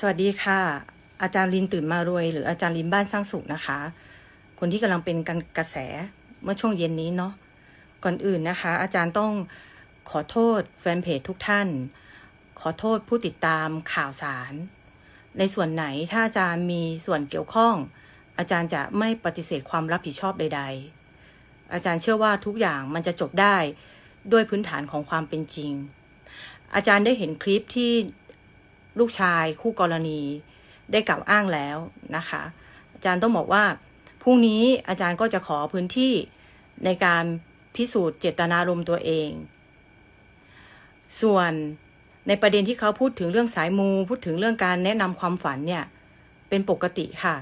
สวัสดีค่ะ อาจารย์ลินตื่นมารวย หรืออาจารย์ลินบ้านสร้างสุขนะคะ คนที่กำลังเป็นกันกระแสเมื่อช่วงเย็นนี้เนาะก่อนอื่นนะคะ อาจารย์ต้องขอโทษแฟนเพจทุกท่าน ขอโทษผู้ติดตามข่าวสาร ในส่วนไหนถ้าอาจารย์มีส่วนเกี่ยวข้อง อาจารย์จะไม่ปฏิเสธความรับผิดชอบใด ๆ อาจารย์เชื่อว่าทุกอย่างมันจะจบได้ด้วยพื้นฐานของความเป็นจริง อาจารย์ได้เห็นคลิปที่ ลูกชายคู่กรณีได้กล่าวอ้างแล้วนะคะ อาจารย์ต้องบอกว่าพรุ่งนี้อาจารย์ก็จะขอพื้นที่ในการพิสูจน์เจตนารมณ์ตัวเอง ส่วนในประเด็นที่เขาพูดถึงเรื่องสายมู พูดถึงเรื่องการแนะนำความฝันเนี่ยเป็นปกติค่ะ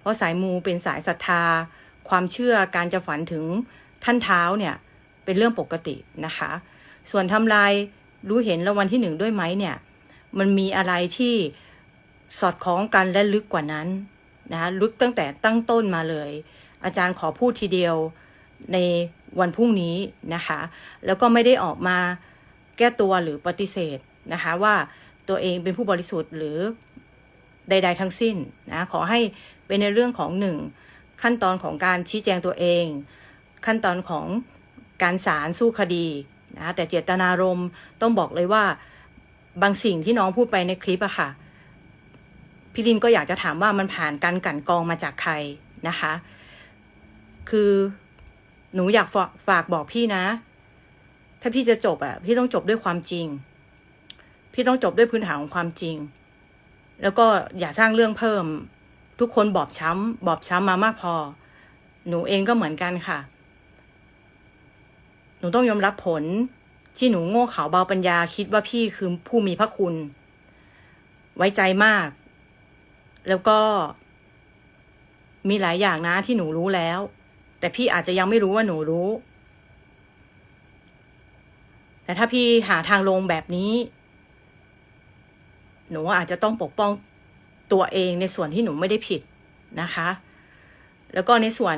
เพราะสายมูเป็นสายศรัทธา ความเชื่อการจะฝันถึงท่านเท้าเนี่ยเป็นเรื่องปกตินะคะ ส่วนทำลายรู้เห็นรางวัลที่หนึ่งด้วยไหมเนี่ย มันมีอะไรที่สอดคล้องกันและลึกกว่านั้นนะคะลึกตั้งแต่ตั้งต้นมาเลย อาจารย์ขอพูดทีเดียวในวันพรุ่งนี้นะคะ แล้วก็ไม่ได้ออกมาแก้ตัวหรือปฏิเสธนะคะว่าตัวเองเป็นผู้บริสุทธิ์หรือใด ๆ ทั้งสิ้นนะขอให้เป็นในเรื่องของหนึ่งขั้นตอนของการชี้แจงตัวเอง ขั้นตอนของการสารสู้คดีนะแต่เจตนารมณ์ต้องบอกเลยว่า บางสิ่งที่น้องพูดไปในคลิปอะค่ะ พี่ลินก็อยากจะถามว่ามันผ่านการกันกองมาจากใครนะคะ คือหนูอยากฝากฝากบอกพี่นะ ถ้าพี่จะจบอะพี่ต้องจบด้วยความจริง พี่ต้องจบด้วยพื้นฐานของความจริง แล้วก็อย่าสร้างเรื่องเพิ่ม ทุกคนบอบช้ำบอบช้ำมามากพอ หนูเองก็เหมือนกันค่ะ หนูต้องยอมรับผล ที่หนูโง่เขลาเบาปัญญาคิดว่าพี่คือผู้มีพระคุณ ไว้ใจมาก แล้วก็มีหลายอย่างนะที่หนูรู้แล้ว แต่พี่อาจจะยังไม่รู้ว่าหนูรู้ แต่ถ้าพี่หาทางลงแบบนี้ หนูอาจจะต้องปกป้องตัวเองในส่วนที่หนูไม่ได้ผิดนะคะ แล้วก็ในส่วน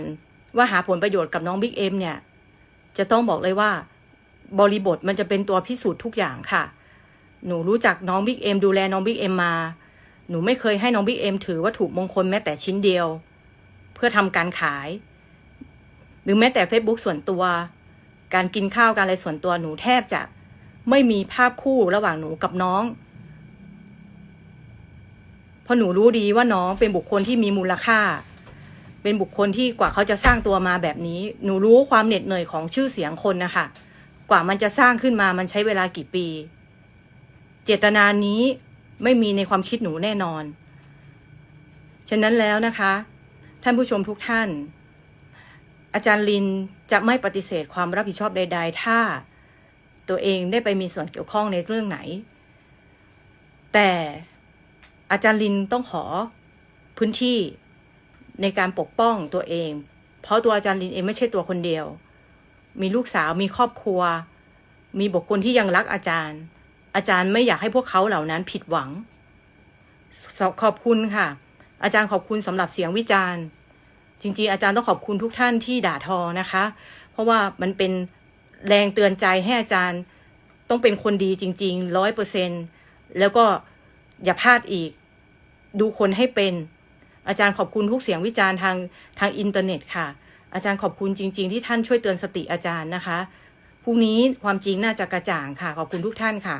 ว่าหาผลประโยชน์กับน้องบิ๊กเอ็มเนี่ย จะต้องบอกเลยว่า บริบทมันจะเป็นตัวพิสูจน์ทุกอย่างค่ะ หนูรู้จักน้องบิ๊กเอ็มดูแลน้องบิ๊กเอ็มมา หนูไม่เคยให้น้องบิ๊กเอ็มถือวัตถุมงคลแม้แต่ชิ้นเดียว เพื่อทำการขาย หรือแม้แต่ Facebook ส่วนตัว การกินข้าวการอะไรส่วนตัวหนูแทบจะไม่มีภาพคู่ระหว่างหนูกับน้อง เพราะหนูรู้ดีว่าน้องเป็นบุคคลที่มีมูลค่า เป็นบุคคลที่กว่าเขาจะสร้างตัวมาแบบนี้ หนูรู้ความเหน็ดเหนื่อยของชื่อเสียงคนนะคะ กว่ามันจะสร้างขึ้นมามันใช้เวลากี่ปี เจตนานี้ไม่มีในความคิดหนูแน่นอน ฉะนั้นแล้วนะคะ ท่านผู้ชมทุกท่าน อาจารย์ลินจะไม่ปฏิเสธความรับผิดชอบใด ๆ ถ้าตัวเองได้ไปมีส่วนเกี่ยวข้องในเรื่องไหน แต่อาจารย์ลินต้องขอพื้นที่ในการปกป้องตัวเอง เพราะตัวอาจารย์ลินเองไม่ใช่ตัวคนเดียว มีลูกสาวมีครอบครัว มีบุคคลที่ยังรักอาจารย์ อาจารย์ไม่อยากให้พวกเขาเหล่านั้นผิดหวัง ขอบคุณค่ะ อาจารย์ขอบคุณสำหรับเสียงวิจารณ์ จริงๆ อาจารย์ต้องขอบคุณทุกท่านที่ด่าทอนะคะ เพราะว่ามันเป็นแรงเตือนใจให้อาจารย์ต้องเป็นคนดีจริงๆร้อยเปอร์เซ็นแล้วก็อย่าพลาดอีก ดูคนให้เป็น อาจารย์ขอบคุณทุกเสียงวิจารณ์ทางทางอินเทอร์เน็ตค่ะ อาจารย์ขอบคุณจริง ๆ ที่ท่านช่วยเตือนสติอาจารย์นะคะพรุ่งนี้ความจริงน่าจะกระจ่างค่ะ ขอบคุณทุกท่านค่ะ